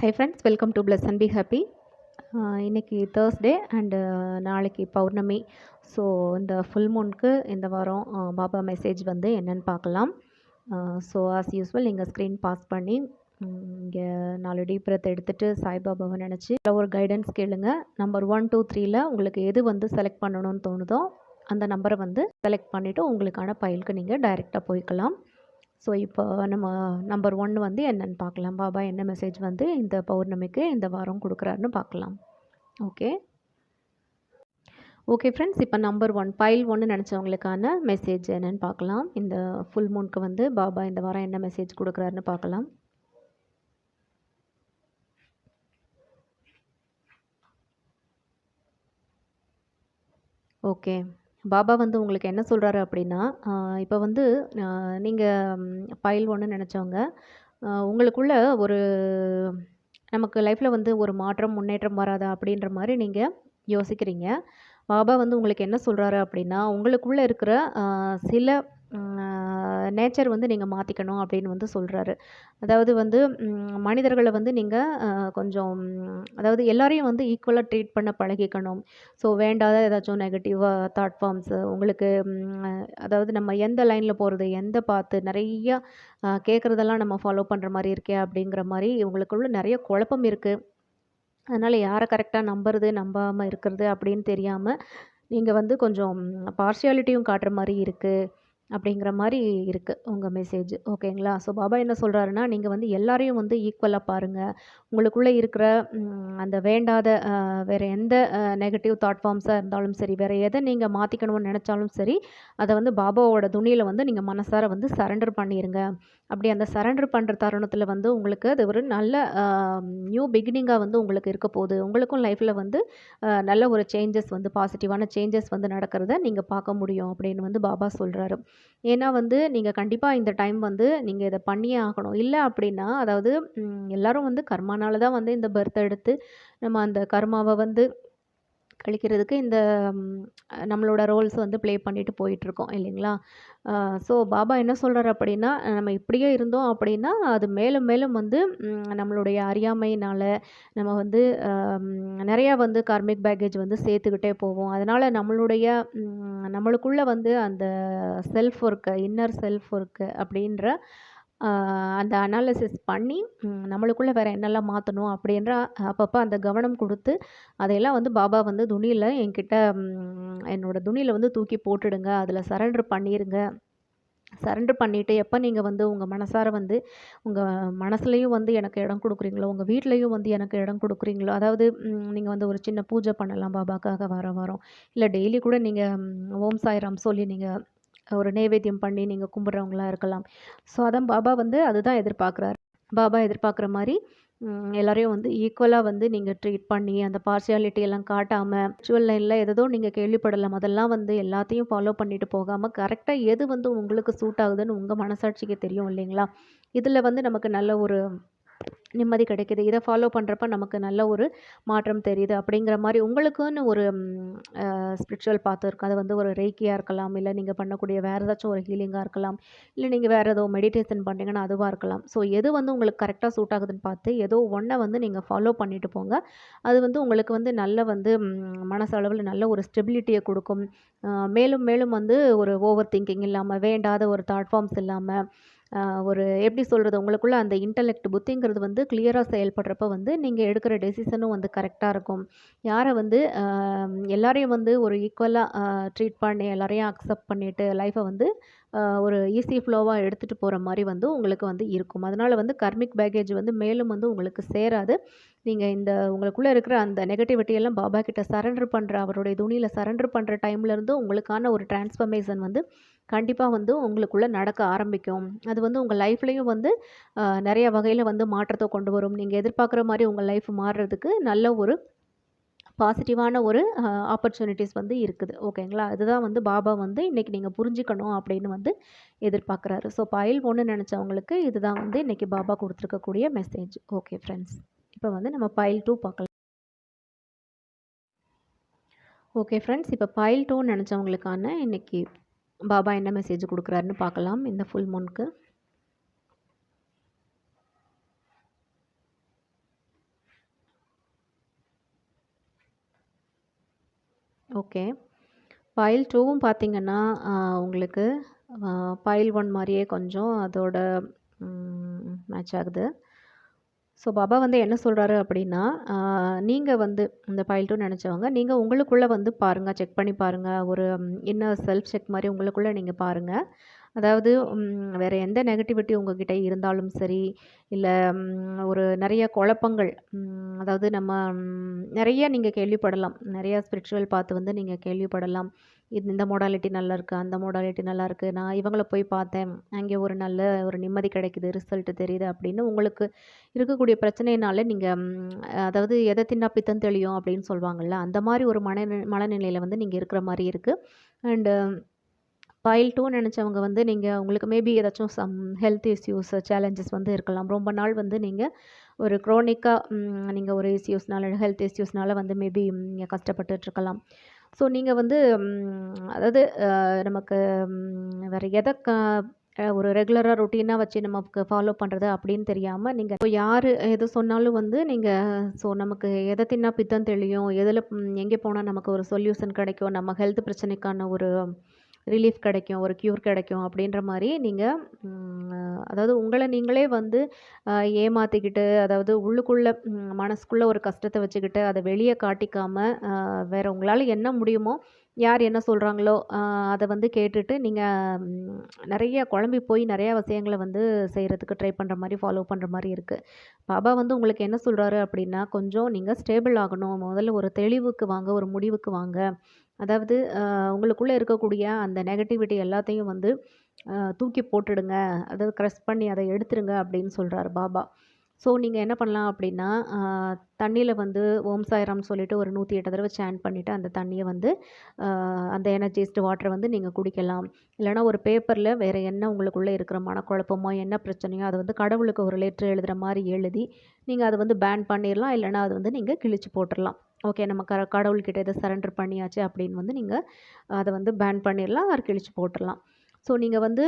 Hi friends welcome to plus and B happy இன்றைக்கி Thursday and நாளைக்கு பௌர்ணமி. So இந்த ஃபுல் மூனுக்கு இந்த வாரம் பாபா மெசேஜ் வந்து என்னென்னு பார்க்கலாம். ஸோ ஆஸ் யூஸ்வல் நீங்கள் ஸ்க்ரீன் பாஸ் பண்ணி இங்கே நாலு டீப் breath எடுத்துகிட்டு சாய்பாபாவை நினச்சி ஒரு கைடன்ஸ் கேளுங்க. நம்பர் ஒன் டூ த்ரீயில் உங்களுக்கு எது வந்து செலக்ட் பண்ணணும்னு தோணுதோ அந்த நம்பரை வந்து செலக்ட் பண்ணிவிட்டு உங்களுக்கான ஃபைலுக்கு நீங்கள் டைரெக்டாக போய்க்கலாம். ஸோ இப்போ நம்ம நம்பர் ஒன் வந்து என்னன்னு பார்க்கலாம். பாபா என்ன மெசேஜ் வந்து இந்த பௌர்ணமிக்கு இந்த வாரம் கொடுக்குறாருன்னு பார்க்கலாம். ஓகே ஓகே ஃப்ரெண்ட்ஸ் இப்போ நம்பர் ஒன் பைல் ஒன்று நினச்சவங்களுக்கான மெசேஜ் என்னன்னு பார்க்கலாம். இந்த ஃபுல் மூனுக்கு வந்து பாபா இந்த வாரம் என்ன மெசேஜ் கொடுக்குறாருன்னு பார்க்கலாம். ஓகே பாபா வந்து உங்களுக்கு என்ன சொல்கிறாரு அப்படின்னா இப்போ வந்து நீங்கள் பயில் ஒன்று நினச்சவங்க உங்களுக்குள்ள ஒரு நமக்கு லைஃப்பில் வந்து ஒரு மாற்றம் முன்னேற்றம் வராதா? அப்படின்ற மாதிரி நீங்கள் யோசிக்கிறீங்க. பாபா வந்து உங்களுக்கு என்ன சொல்கிறாரு அப்படின்னா உங்களுக்குள்ளே இருக்கிற சில நேச்சர் வந்து நீங்கள் மாற்றிக்கணும் அப்படின்னு வந்து சொல்கிறாரு அதாவது வந்து மனிதர்களை வந்து நீங்கள் கொஞ்சம் அதாவது எல்லாரையும் வந்து ஈக்குவலாக ட்ரீட் பண்ண பழகிக்கணும். ஸோ வேண்டாத ஏதாச்சும் நெகட்டிவாக தாட் ஃபார்ம்ஸு உங்களுக்கு அதாவது நம்ம எந்த லைனில் போகிறது எந்த பார்த்து நிறைய கேட்குறதெல்லாம் நம்ம ஃபாலோ பண்ணுற மாதிரி இருக்கே அப்படிங்கிற மாதிரி இவங்களுக்குள்ள நிறைய குழப்பம் இருக்குது அதனால் யாரை கரெக்டாக நம்புறது நம்பாமல் இருக்கிறது அப்படின்னு தெரியாமல் நீங்கள் வந்து கொஞ்சம் பார்ஷியாலிட்டியும் காட்டுற மாதிரி இருக்குது அப்படிங்கிற மாதிரி இருக்குது உங்கள் மெசேஜ் ஓகேங்களா ஸோ பாபா என்ன சொல்கிறாருன்னா நீங்கள் வந்து எல்லாரையும் வந்து ஈக்குவலாக பாருங்கள் உங்களுக்குள்ளே இருக்கிற அந்த வேண்டாத வேறு எந்த நெகட்டிவ் தாட் ஃபார்ம்ஸாக இருந்தாலும் சரி வேறு எதை நீங்கள் மாற்றிக்கணும்னு நினச்சாலும் சரி அதை வந்து பாபாவோட துணியில் வந்து நீங்கள் மனசார வந்து சரண்டர் பண்ணிடுங்க அப்படி அந்த சரண்டர் பண்ணுற தருணத்தில் வந்து உங்களுக்கு அது ஒரு நல்ல நியூ பிகினிங்காக வந்து உங்களுக்கு இருக்க போகுது. உங்களுக்கும் லைஃப்பில் வந்து நல்ல ஒரு சேஞ்சஸ் வந்து பாசிட்டிவான சேஞ்சஸ் வந்து நடக்கிறத நீங்கள் பார்க்க முடியும் அப்படின்னு வந்து பாபா சொல்கிறாரு ஏன்னா வந்து நீங்கள் கண்டிப்பாக இந்த டைம் வந்து நீங்கள் இதை பண்ணியே ஆகணும். இல்லை அப்படின்னா அதாவது எல்லோரும் எல்லாரும் வந்து கர்மானால தான் வந்து இந்த பர்த் எடுத்து நம்ம அந்த கர்மாவை வந்து கழிக்கிறதுக்கு இந்த நம்மளோட ரோல்ஸ் வந்து ப்ளே பண்ணிட்டு போயிட்டுருக்கோம் இல்லைங்களா? ஸோ பாபா என்ன சொல்கிறார் அப்படின்னா நம்ம இப்படியே இருந்தோம் அப்படின்னா அது மேலும் மேலும் வந்து நம்மளுடைய அறியாமையினால் நம்ம வந்து நிறையா வந்து கார்மிக் பேக்கேஜ் வந்து சேர்த்துக்கிட்டே போவோம். அதனால் நம்மளுடைய நம்மளுக்குள்ளே வந்து அந்த self work inner self work அப்படின்ற அந்த அனாலிசிஸ் பண்ணி நம்மளுக்குள்ளே வேறு என்னெல்லாம் மாற்றணும் அப்படின்ற அப்பப்போ அந்த கவனம் கொடுத்து அதையெல்லாம் வந்து பாபா வந்து துணியில் என்கிட்ட என்னோடய துணியில் வந்து தூக்கி போட்டுடுங்க. அதில் சரண்டர் பண்ணிடுங்க சரண்டர் பண்ணிவிட்டு எப்போ நீங்கள் வந்து உங்கள் மனசார வந்து உங்கள் மனசுலையும் வந்து எனக்கு இடம் கொடுக்குறீங்களோ உங்கள் வீட்லேயும் வந்து எனக்கு இடம் கொடுக்குறீங்களோ அதாவது நீங்கள் வந்து ஒரு சின்ன பூஜை பண்ணலாம் பாபாக்காக வர வாரம். இல்லை டெய்லி கூட நீங்கள் ஓம் சாய்ராம் சொல்லி நீங்கள் ஒரு நைவேத்தியம் பண்ணி நீங்கள் கும்பிட்றவங்களா இருக்கலாம். ஸோ அதான் பாபா வந்து அதுதான் எதிர்பார்க்குறாரு. பாபா எதிர்பார்க்குற மாதிரி எல்லோரையும் எல்லாரையும் வந்து ஈக்குவலாக வந்து நீங்கள் ட்ரீட் பண்ணி அந்த பார்சியாலிட்டி எல்லாம் காட்டாமல் ரிச்சுவல் லைனில் எதோ நீங்கள் கேள்விப்படலாம். அதெல்லாம் வந்து எல்லாத்தையும் ஃபாலோ பண்ணிட்டு போகாமல் கரெக்டாக எது வந்து உங்களுக்கு சூட் ஆகுதுன்னு உங்கள் மனசாட்சிக்கு தெரியும் இல்லைங்களா? இதில் வந்து நமக்கு நல்ல ஒரு நிம்மதி கிடைக்கிது. இதை ஃபாலோ பண்ணுறப்ப நமக்கு நல்ல ஒரு மாற்றம் தெரியுது. அப்படிங்கிற மாதிரி உங்களுக்குன்னு ஒரு ஸ்பிரிச்சுவல் பாத்து இருக்கும் அது வந்து ஒரு ரேக்கியாக இருக்கலாம். இல்லை நீங்கள் பண்ணக்கூடிய வேறு ஏதாச்சும் ஒரு ஹீலிங்காக இருக்கலாம். இல்லை நீங்கள் வேறு ஏதோ மெடிடேஷன் பண்ணுறீங்கன்னா அதுவாக இருக்கலாம். ஸோ எது வந்து உங்களுக்கு கரெக்டாக சூட் ஆகுதுன்னு பார்த்து ஏதோ ஒன்றை வந்து நீங்கள் ஃபாலோ பண்ணிட்டு போங்க. அது வந்து உங்களுக்கு வந்து நல்ல வந்து மனசளவில் நல்ல ஒரு ஸ்டெபிலிட்டியை கொடுக்கும். மேலும் மேலும் வந்து ஒரு ஓவர் திங்கிங் இல்லாமல் வேண்டாத ஒரு தாட் ஃபார்ம்ஸ் இல்லாமல் ஒரு எப்படி சொல்கிறது உங்களுக்குள்ள அந்த இன்டலெக்ட் புத்திங்கிறது வந்து கிளியராக செயல்படுறப்ப வந்து நீங்கள் எடுக்கிற டெசிஷனும் வந்து கரெக்டாக இருக்கும். யாரை வந்து எல்லாரையும் வந்து ஒரு ஈக்குவலாக ட்ரீட் பண்ணி எல்லாரையும் அக்செப்ட் பண்ணிவிட்டு லைஃப்பை வந்து ஒரு ஈஸி ஃப்ளோவாக எடுத்துகிட்டு போகிற மாதிரி வந்து உங்களுக்கு வந்து இருக்கும். அதனால் வந்து கர்மிக் பேக்கேஜ் வந்து மேலும் வந்து உங்களுக்கு சேராது. நீங்கள் இந்த உங்களுக்குள்ளே இருக்கிற அந்த நெகட்டிவிட்டி எல்லாம் பாபா கிட்ட சரண்டர் பண்ணுற அவருடைய துணியில் சரண்டர் பண்ணுற டைம்லேருந்து உங்களுக்கான ஒரு டிரான்ஸ்ஃபர்மேஷன் வந்து கண்டிப்பாக வந்து உங்களுக்குள்ளே நடக்க ஆரம்பிக்கும். அது வந்து உங்கள் லைஃப்லேயும் வந்து நிறைய வகையில் வந்து மாற்றத்தை கொண்டு வரும். நீங்கள் எதிர்பார்க்குற மாதிரி உங்கள் லைஃப் மாறுறதுக்கு நல்ல ஒரு பாசிட்டிவான ஒரு ஆப்பர்ச்சுனிட்டிஸ் வந்து இருக்குது. ஓகேங்களா? அதுதான் வந்து பாபா வந்து இன்றைக்கி நீங்கள் புரிஞ்சுக்கணும் அப்படின்னு வந்து எதிர்பார்க்குறாரு. ஸோ பயில் ஒன்று நினச்சவங்களுக்கு இதுதான் வந்து இன்றைக்கி பாபா கொடுத்துருக்கக்கூடிய மெசேஜ் ஓகே ஃப்ரெண்ட்ஸ் இப்போ வந்து நம்ம பயில் டூ பார்க்கலாம். ஓகே ஃப்ரெண்ட்ஸ் இப்போ பயில் டூ நினச்சவங்களுக்கான இன்றைக்கி பாபா என்ன மெசேஜ் கொடுக்குறாருன்னு பார்க்கலாம். இந்த ஃபுல் மூனுக்கு ஓகே. பைல் டூவும் பார்த்தீங்கன்னா, உங்களுக்கு அ பைல் 1 மாரியே கொஞ்சம் அதோட மேட்ச் ஆகுது. ஸோ பாபா வந்து என்ன சொல்கிறாரு அப்படின்னா, நீங்கள் வந்து இந்த பைல் டூ நினச்சவங்க நீங்கள் உங்களுக்குள்ளே வந்து பாருங்கள் செக் பண்ணி பாருங்கள் ஒரு என்ன செல்ஃப் செக் மாதிரி உங்களுக்குள்ளே நீங்கள் பாருங்கள் அதாவது வேறு எந்த நெகட்டிவிட்டி உங்ககிட்ட இருந்தாலும் சரி, இல்லை ஒரு நிறைய குழப்பங்கள் அதாவது நம்ம நிறைய நீங்கள் கேள்விப்படலாம். நிறையா ஸ்பிரிச்சுவல் பார்த்து வந்து நீங்கள் கேள்விப்படலாம். இது இந்த மோடாலிட்டி இருக்குது அந்த மோடாலிட்டி நல்லாயிருக்கு. நான் இவங்கள போய் பார்த்தேன். அங்கே ஒரு நல்ல ஒரு நிம்மதி கிடைக்குது, ரிசல்ட் தெரியுது அப்படின்னு உங்களுக்கு இருக்கக்கூடிய பிரச்சனையினால நீங்கள் அதாவது எதை தின்னா பித்தம் தெளியும் அப்படின்னு சொல்லுவாங்கள்ல அந்த மாதிரி ஒரு மன மனநிலையில் வந்து நீங்கள் இருக்கிற மாதிரி இருக்குது அண்டு பைல் டூ நினச்சவங்க வந்து நீங்கள் உங்களுக்கு மேபி ஏதாச்சும் சம் ஹெல்த் இஷ்யூஸ், சேலஞ்சஸ் வந்து இருக்கலாம். ரொம்ப நாள் வந்து நீங்கள் ஒரு குரோனிக்காக நீங்கள் ஒரு இஷ்யூஸ்னால ஹெல்த் இஷ்யூஸ்னால வந்து மேபி நீங்கள் கஷ்டப்பட்டுட்ருக்கலாம். ஸோ நீங்கள் வந்து அதாவது நமக்கு வேறு எதை க ஒரு ரெகுலராக ரொட்டீனாக வச்சு நமக்கு ஃபாலோ பண்ணுறது அப்படின்னு தெரியாமல் நீங்கள் இப்போ யார் எது சொன்னாலும் வந்து நீங்கள் ஸோ நமக்கு எதை தின்னா பித்தம் தெளியும், எதில் எங்கே போனால் நமக்கு ஒரு சொல்யூஷன் கிடைக்கும், நம்ம ஹெல்த் பிரச்சனைக்கான ஒரு ரிலீஃப் கிடைக்கும், ஒரு க்யூர் கிடைக்கும் அப்படின்ற மாதிரி நீங்கள் அதாவது உங்களை நீங்களே வந்து ஏமாற்றிக்கிட்டு அதாவது உள்ளுக்குள்ளே மனசுக்குள்ளே ஒரு கஷ்டத்தை வச்சுக்கிட்டு, அதை வெளியே காட்டிக்காமல் வேறு உங்களால் என்ன முடியுமோ, யார் என்ன சொல்கிறாங்களோ அதை வந்து கேட்டுட்டு நீங்கள் நிறைய குழம்பி போய் நிறையா விஷயங்களை வந்து செய்கிறதுக்கு ட்ரை பண்ணுற மாதிரி ஃபாலோ பண்ணுற மாதிரி இருக்குது பாபா வந்து உங்களுக்கு என்ன சொல்கிறாரு அப்படின்னா, கொஞ்சம் நீங்கள் ஸ்டேபிள் ஆகணும். முதல்ல ஒரு தெளிவுக்கு வாங்க, ஒரு முடிவுக்கு வாங்க. அதாவது உங்களுக்குள்ளே இருக்கக்கூடிய அந்த நெகட்டிவிட்டி எல்லாத்தையும் வந்து தூக்கி போட்டுடுங்க. அதாவது க்ரஷ் பண்ணி அதை எடுத்துருங்க அப்படின்னு சொல்கிறார் பாபா. ஸோ நீங்கள் என்ன பண்ணலாம் அப்படின்னா, தண்ணியில் வந்து ஓம் சாய்ராம் சொல்லிட்டு ஒரு நூற்றி எட்டு தடவை சேன் பண்ணிவிட்டு அந்த தண்ணியை வந்து அந்த எனர்ஜைஸ்டு வாட்டரை வந்து நீங்கள் குடிக்கலாம். இல்லைனா ஒரு பேப்பரில் வேறு என்ன உங்களுக்குள்ளே இருக்கிற மனக்குழப்பமோ, என்ன பிரச்சனையோ, அதை வந்து கடவுளுக்கு ஒரு லெட்ரு எழுதுகிற மாதிரி எழுதி, நீங்கள் அதை வந்து பேன் பண்ணிடலாம் இல்லைனா அதை வந்து நீங்கள் கிழிச்சு போட்டுடலாம் ஓகே நம்ம க கடவுள்கிட்ட இதை சரண்டர் பண்ணியாச்சு அப்படின்னு வந்து நீங்கள் அதை வந்து பேன் பண்ணிடலாம் ஆர் கிழிச்சு போட்டுடலாம் ஸோ நீங்கள் வந்து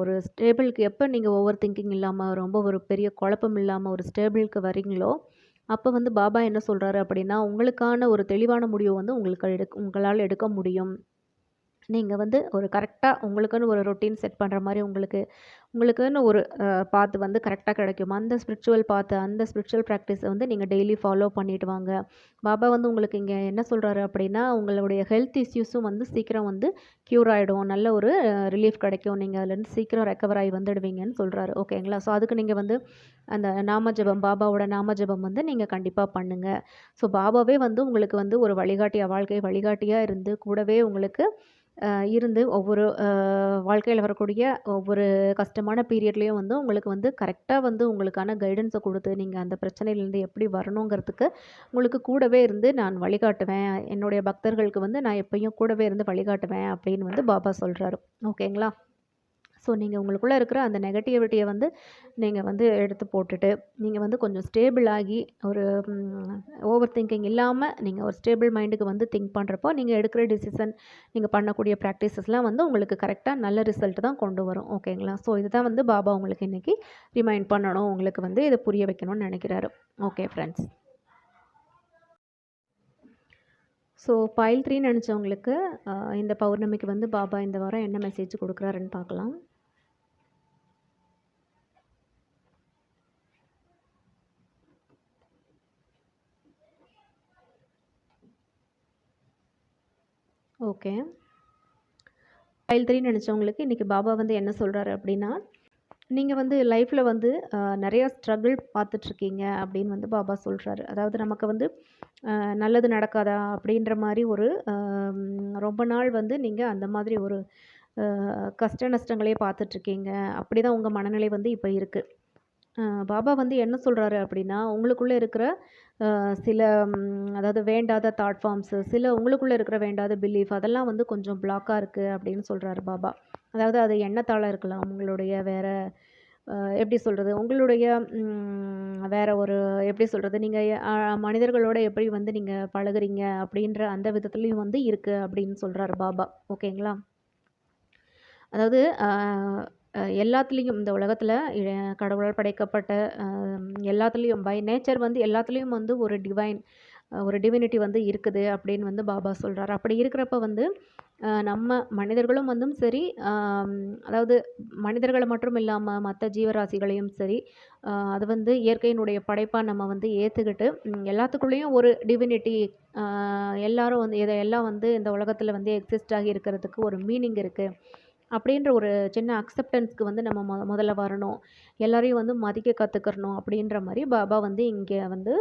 ஒரு ஸ்டேபிளுக்கு எப்போ நீங்கள் ஓவர் திங்கிங் இல்லாமல் ரொம்ப ஒரு பெரிய குழப்பம் இல்லாமல் ஒரு ஸ்டேபிளுக்கு வரீங்களோ, அப்போ வந்து பாபா என்ன சொல்கிறாரு அப்படின்னா, உங்களுக்கான ஒரு தெளிவான முடிவை வந்து உங்களுக்கு எடுக் உங்களால் எடுக்க முடியும். நீங்கள் வந்து ஒரு கரெக்டாக உங்களுக்குன்னு ஒரு ரொட்டீன் செட் பண்ணுற மாதிரி உங்களுக்கு உங்களுக்குன்னு ஒரு பாத்து வந்து கரெக்டாக கிடைக்கும். அந்த ஸ்பிரிச்சுவல் பாத்து அந்த ஸ்பிரிச்சுவல் ப்ராக்டிஸை வந்து நீங்கள் டெய்லி ஃபாலோ பண்ணிட்டு வாங்க. பாபா வந்து உங்களுக்கு இங்கே என்ன சொல்கிறாரு அப்படின்னா, உங்களுடைய ஹெல்த் இஷ்யூஸும் வந்து சீக்கிரம் வந்து க்யூர் ஆகிடும் நல்ல ஒரு ரிலீஃப் கிடைக்கும். நீங்கள் அதுலேருந்து சீக்கிரம் ரெக்கவர் ஆகி வந்துடுவீங்கன்னு சொல்கிறாரு ஓகேங்களா? ஸோ அதுக்கு நீங்கள் வந்து அந்த நாம ஜெபம், பாபாவோட நாம ஜெபம் வந்து நீங்கள் கண்டிப்பாக பண்ணுங்கள் ஸோ பாபாவே வந்து உங்களுக்கு வந்து ஒரு வழிகாட்டியாக வாழ்க்கை வழிகாட்டியாக இருந்து கூடவே உங்களுக்கு இருந்து ஒவ்வொரு வாழ்க்கையில் வரக்கூடிய ஒவ்வொரு கஷ்டமான பீரியட்லேயும் வந்து உங்களுக்கு வந்து கரெக்டாக வந்து உங்களுக்கான கைடன்ஸை கொடுத்து நீங்கள் அந்த பிரச்சனையிலேருந்து எப்படி வரணுங்கிறதுக்கு உங்களுக்கு கூடவே இருந்து நான் வழிகாட்டுவேன். என்னுடைய பக்தர்களுக்கு வந்து நான் எப்பயும் கூடவே இருந்து வழிகாட்டுவேன் அப்படின்னு வந்து பாபா சொல்கிறாரு ஓகேங்களா? ஸோ நீங்கள் உங்களுக்குள்ளே இருக்கிற அந்த நெகட்டிவிட்டியை வந்து நீங்கள் வந்து எடுத்து போட்டுட்டு, நீங்கள் வந்து கொஞ்சம் ஸ்டேபிள் ஆகி ஒரு ஓவர் திங்கிங் இல்லாமல் நீங்கள் ஒரு ஸ்டேபிள் மைண்டுக்கு வந்து திங்க் பண்ணுறப்போ நீங்கள் எடுக்கிற டிசிஷன், நீங்கள் பண்ணக்கூடிய ப்ராக்டிசஸ்லாம் வந்து உங்களுக்கு கரெக்டாக நல்ல ரிசல்ட் தான் கொண்டு வரும். ஓகேங்களா? ஸோ இதுதான் வந்து பாபா உங்களுக்கு இன்றைக்கி ரிமைண்ட் பண்ணணும். உங்களுக்கு வந்து இதை புரிய வைக்கணும்னு நினைக்கிறாரு okay friends. So pile three நினச்சவங்களுக்கு இந்த பௌர்ணமிக்கு வந்து பாபா இந்த வாரம் என்ன மெசேஜ் கொடுக்குறாருன்னு பார்க்கலாம். ஓகே. ஃபைல் த்ரீ நினச்சவங்களுக்கு இன்றைக்கி பாபா வந்து என்ன சொல்கிறாரு அப்படின்னா, நீங்கள் வந்து லைஃப்பில் வந்து நிறையா ஸ்ட்ரகிள் பார்த்துட்ருக்கீங்க அப்படின்னு வந்து பாபா சொல்கிறாரு அதாவது நமக்கு வந்து நல்லது நடக்காதா அப்படின்ற மாதிரி ஒரு ரொம்ப நாள் வந்து நீங்கள் அந்த மாதிரி ஒரு கஷ்ட நஷ்டங்களே பார்த்துட்ருக்கீங்க. அப்படி தான் உங்கள் மனநிலை வந்து இப்போ இருக்குது பாபா வந்து என்ன சொல்கிறாரு அப்படின்னா, உங்களுக்குள்ளே இருக்கிற சில அதாவது வேண்டாத தாட் ஃபார்ம்ஸு, சில உங்களுக்குள்ளே இருக்கிற வேண்டாத பிலீஃப் அதெல்லாம் வந்து கொஞ்சம் பிளாக்காக இருக்குது அப்படின்னு சொல்கிறாரு பாபா. அதாவது அது எண்ணத்தால் இருக்கலாம். உங்களுடைய வேறு எப்படி சொல்கிறது உங்களுடைய வேறு ஒரு எப்படி சொல்கிறது நீங்கள் மனிதர்களோட எப்படி வந்து நீங்கள் பழகுறீங்க அப்படின்ற அந்த விதத்துலேயும் வந்து இருக்குது அப்படின்னு சொல்கிறாரு பாபா. ஓகேங்களா? அதாவது எல்லாத்துலேயும் இந்த உலகத்தில் கடவுளால் படைக்கப்பட்ட எல்லாத்துலேயும் பை நேச்சர் வந்து எல்லாத்துலேயும் வந்து ஒரு டிவைன் ஒரு டிவினிட்டி வந்து இருக்குது அப்படின்னு வந்து பாபா சொல்கிறார் அப்படி இருக்கிறப்ப வந்து நம்ம மனிதர்களும் வந்தும் சரி அதாவது மனிதர்களை மட்டும் இல்லாமல் மற்ற ஜீவராசிகளையும் சரி அது வந்து இயற்கையினுடைய படைப்பாக நம்ம வந்து ஏற்றுக்கிட்டு எல்லாத்துக்குள்ளேயும் ஒரு டிவினிட்டி எல்லாரும் வந்து இதை எல்லாம் வந்து இந்த உலகத்தில் வந்து எக்ஸிஸ்ட் ஆகி இருக்கிறதுக்கு ஒரு மீனிங் இருக்குது அப்படின்ற ஒரு சின்ன அக்செப்டன்ஸ்க்கு வந்து நம்ம மொ முதல்ல வரணும். எல்லாரையும் வந்து மதிக்க கற்றுக்கறணும் அப்படின்ற மாதிரி பாபா வந்து இங்கே வந்து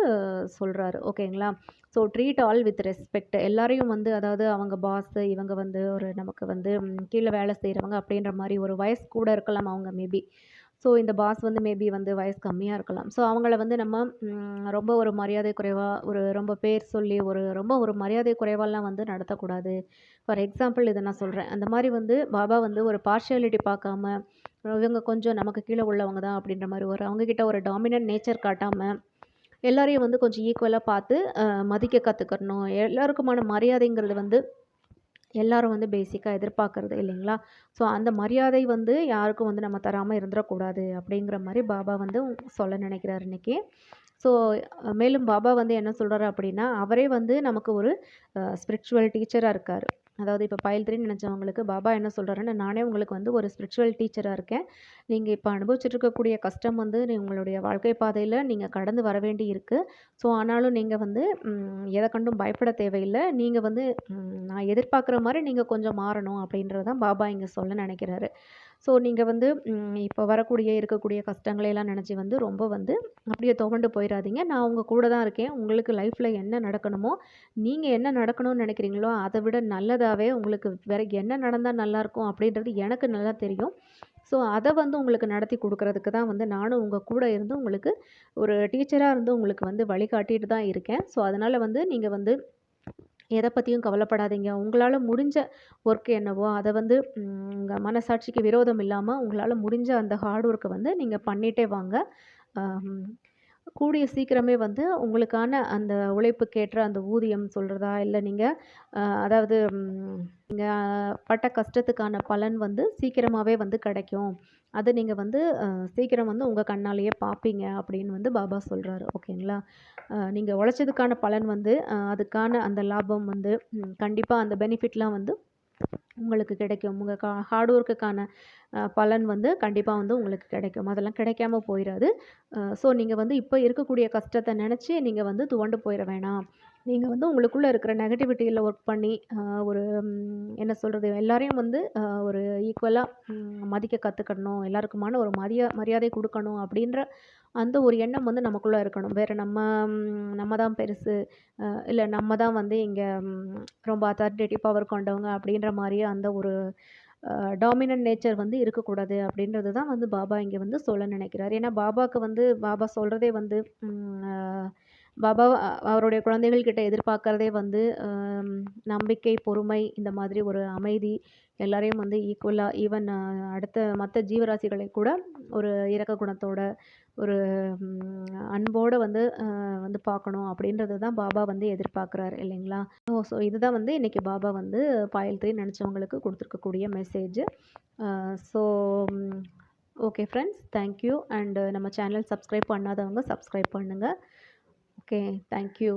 சொல்கிறாரு ஓகேங்களா? So treat all with respect எல்லாரையும் வந்து அதாவது அவங்க பாஸு இவங்க வந்து ஒரு நமக்கு வந்து கீழே வேலை செய்கிறவங்க அப்படின்ற மாதிரி ஒரு வயசு கூட இருக்கலாம் அவங்க மேபி ஸோ இந்த பாஸ் வந்து மேபி வந்து வயசு கம்மியாக இருக்கலாம். ஸோ அவங்கள வந்து நம்ம ரொம்ப ஒரு மரியாதை குறைவாக ஒரு ரொம்ப பேர் சொல்லி ஒரு ரொம்ப ஒரு மரியாதை குறைவாலாம் வந்து நடத்தக்கூடாது. ஃபார் எக்ஸாம்பிள் இதை நான் சொல்கிறேன் அந்த மாதிரி வந்து பாபா வந்து ஒரு பார்ஷியாலிட்டி பார்க்காம இவங்க கொஞ்சம் நமக்கு கீழே உள்ளவங்க தான் அப்படின்ற மாதிரி ஒரு அவங்கக்கிட்ட ஒரு டாமினன்ட் நேச்சர் காட்டாமல் எல்லாரையும் வந்து கொஞ்சம் ஈக்குவலாக பார்த்து மதிக்க கற்றுக்கணும் எல்லாருக்குமான மரியாதைங்கிறது வந்து எல்லாரும் வந்து பேசிக்காக எதிர்பார்க்குறது இல்லைங்களா? ஸோ அந்த மரியாதை வந்து யாருக்கும் வந்து நம்ம தராமல் இருந்துடக்கூடாது அப்படிங்கிற மாதிரி பாபா வந்து சொல்ல நினைக்கிறார் இன்றைக்கி ஸோ மேலும் பாபா வந்து என்ன சொல்கிறாரு அப்படின்னா அவரே வந்து நமக்கு ஒரு ஸ்பிரிச்சுவல் டீச்சராக இருக்கார். அதாவது இப்போ பயில் த்ரீ நினச்சவங்களுக்கு பாபா என்ன சொல்கிறாருன்னு நானே உங்களுக்கு வந்து ஒரு ஸ்பிரிச்சுவல் டீச்சராக இருக்கேன். நீங்கள் இப்போ அனுபவிச்சுட்டு இருக்கக்கூடிய கஷ்டம் வந்து உங்களுடைய வாழ்க்கை பாதையில் நீங்கள் கடந்து வர வேண்டி இருக்குது ஸோ ஆனாலும் நீங்கள் வந்து எதை கண்டும் பயப்பட தேவையில்லை. நீங்கள் வந்து நான் எதிர்பார்க்குற மாதிரி நீங்கள் கொஞ்சம் மாறணும். அப்படின்றது தான் பாபா இங்கே சொல்ல நினைக்கிறாரு. ஸோ நீங்கள் வந்து இப்போ வரக்கூடிய இருக்கக்கூடிய கஷ்டங்களையெல்லாம் நினச்சி வந்து ரொம்ப வந்து அப்படியே துவண்டு போயிடாதீங்க நான் உங்கள் கூட தான் இருக்கேன். உங்களுக்கு லைஃப்பில் என்ன நடக்கணுமோ நீங்கள் என்ன நடக்கணும்னு நினைக்கிறீங்களோ அதை விட நல்லதாகவே உங்களுக்கு வேறு என்ன நடந்தால் நல்லாயிருக்கும் அப்படின்றது எனக்கு நல்லா தெரியும். ஸோ அதை வந்து உங்களுக்கு நடத்தி கொடுக்குறதுக்கு தான் வந்து நானும் உங்கள் கூட இருந்து உங்களுக்கு ஒரு டீச்சராக இருந்து உங்களுக்கு வந்து வழிகாட்டிட்டு தான் இருக்கேன். ஸோ அதனால் வந்து நீங்கள் வந்து எதை பற்றியும் கவலைப்படாதீங்க. உங்களால் முடிஞ்ச ஒர்க் என்னவோ அதை வந்து உங்கள் மனசாட்சிக்கு விரோதம் இல்லாமல் உங்களால் முடிஞ்ச அந்த ஹார்ட் ஒர்க்கை வந்து நீங்கள் பண்ணிகிட்டே வாங்க. கூடிய சீக்கிரமே வந்து உங்களுக்கான அந்த உழைப்புக்கேற்ற அந்த ஊதியம் சொல்கிறதா இல்லை நீங்கள் அதாவது நீங்கள் பட்ட கஷ்டத்துக்கான பலன் வந்து சீக்கிரமாகவே வந்து கிடைக்கும். அது நீங்கள் வந்து சீக்கிரம் வந்து உங்கள் கண்ணாலேயே பார்ப்பீங்க அப்படின்னு வந்து பாபா சொல்கிறாரு ஓகேங்களா? நீங்கள் உழைச்சதுக்கான பலன் வந்து அதுக்கான அந்த லாபம் வந்து கண்டிப்பாக அந்த பெனிஃபிட்லாம் வந்து உங்களுக்கு கிடைக்கும். உங்கள் கா ஹார்ட் ஒர்க்குக்கான பலன் வந்து கண்டிப்பாக வந்து உங்களுக்கு கிடைக்கும். அதெல்லாம் கிடைக்காம போயிடாது ஸோ நீங்கள் வந்து இப்போ இருக்கக்கூடிய கஷ்டத்தை நினச்சி நீங்கள் வந்து துவண்டு போயிட வேணாம். நீங்கள் வந்து உங்களுக்குள்ளே இருக்கிற நெகட்டிவிட்டியில் ஒர்க் பண்ணி ஒரு என்ன சொல்கிறது எல்லாரையும் வந்து ஒரு ஈக்குவலாக மதிக்க கற்றுக்கணும் எல்லாருக்குமான ஒரு மரியா மரியாதை கொடுக்கணும் அப்படின்ற அந்த ஒரு எண்ணம் வந்து நமக்குள்ளே இருக்கணும். வேறு நம்ம நம்ம தான் பெருசு. இல்லை நம்ம தான் வந்து இங்கே ரொம்ப அத்தாரிட்டேட்டிவ் பவர் கொண்டவங்க அப்படின்ற மாதிரியே அந்த ஒரு டாமினன்ட் நேச்சர் வந்து இருக்கக்கூடாது அப்படின்றது தான் வந்து பாபா இங்கே வந்து சொல்ல நினைக்கிறார். ஏன்னா பாபாவுக்கு வந்து பாபா சொல்கிறதே வந்து பாபா அவருடைய குழந்தைகள் கிட்ட எதிர்பார்க்கறதே வந்து நம்பிக்கை பொறுமை இந்த மாதிரி ஒரு அமைதி எல்லாரையும் வந்து ஈக்குவலாக ஈவன் அடுத்த மற்ற ஜீவராசிகளை கூட ஒரு இரக்க குணத்தோட ஒரு அன்போடு வந்து வந்து பார்க்கணும் அப்படின்றது தான் பாபா வந்து எதிர்பார்க்குறாரு இல்லைங்களா? ஓ ஸோ இதுதான் வந்து இன்றைக்கி பாபா வந்து பாயல் த்ரீ நினச்சவங்களுக்கு கொடுத்துருக்கக்கூடிய message so okay friends thank you and நம்ம சேனல் சப்ஸ்கிரைப் பண்ணாதவங்க சப்ஸ்கிரைப் பண்ணுங்கள் ஓகே தேங்க்யூ